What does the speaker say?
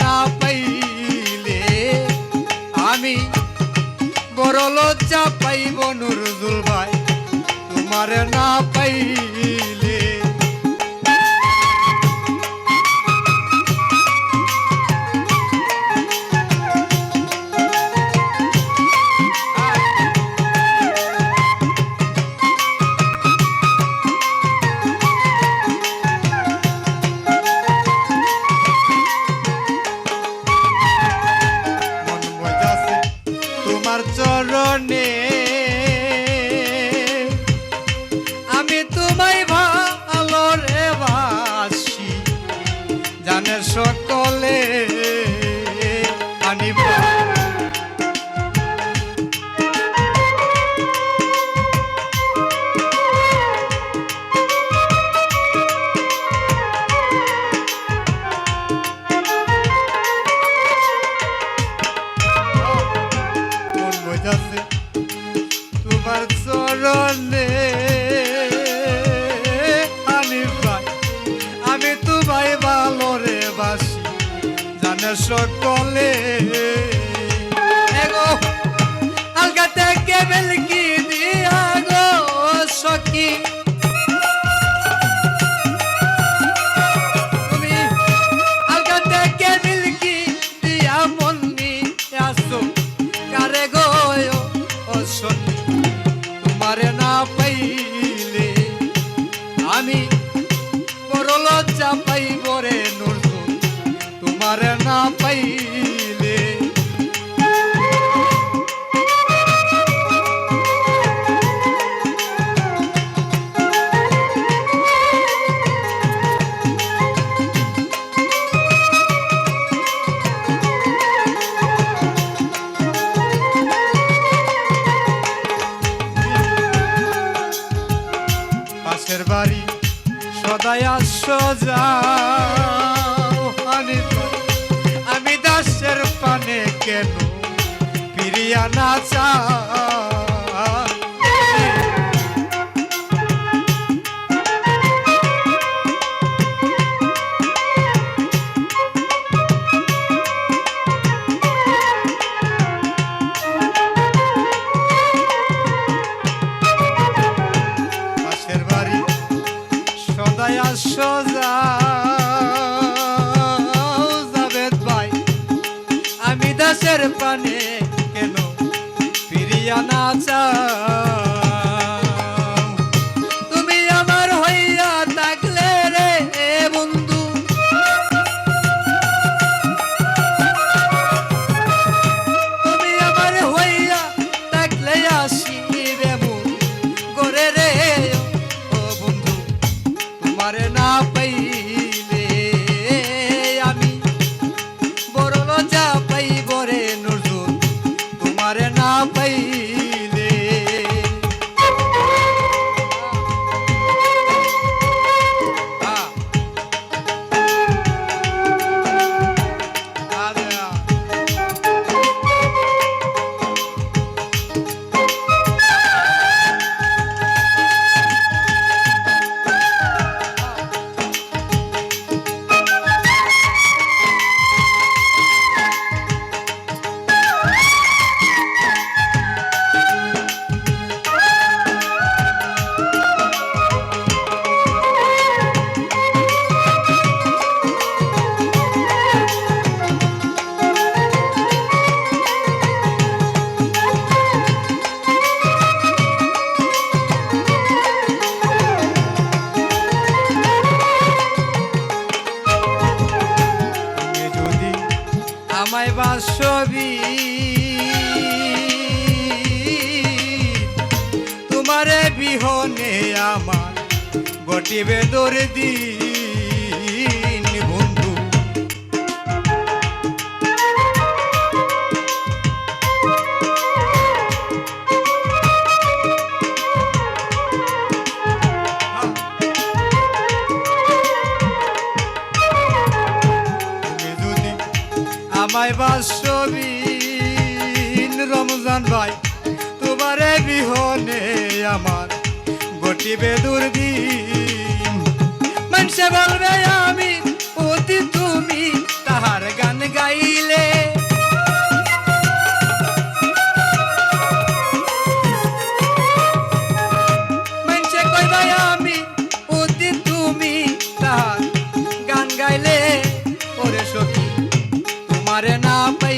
না পাইলে আমি বড় লজ্জা পাইব নুরুজুল ভাই তোমার না পাইলে সকলে আলগা থেকে বেলকি দিয়া গো সখী। আমি বড় লজ্জা পাইব রে তোমারে না পাইলে পাশের বাড়ি সদাই সোজা কেন? ফিরিয়া না চা বাসবি তোমারে বিহনে আমার গটিবে দরে দিন আমায় বাসবিন রমজান ভাই তোমারে বিহনে আমার গটিবে দুর্দিন। মানুষে বলবে আমি மரணாமை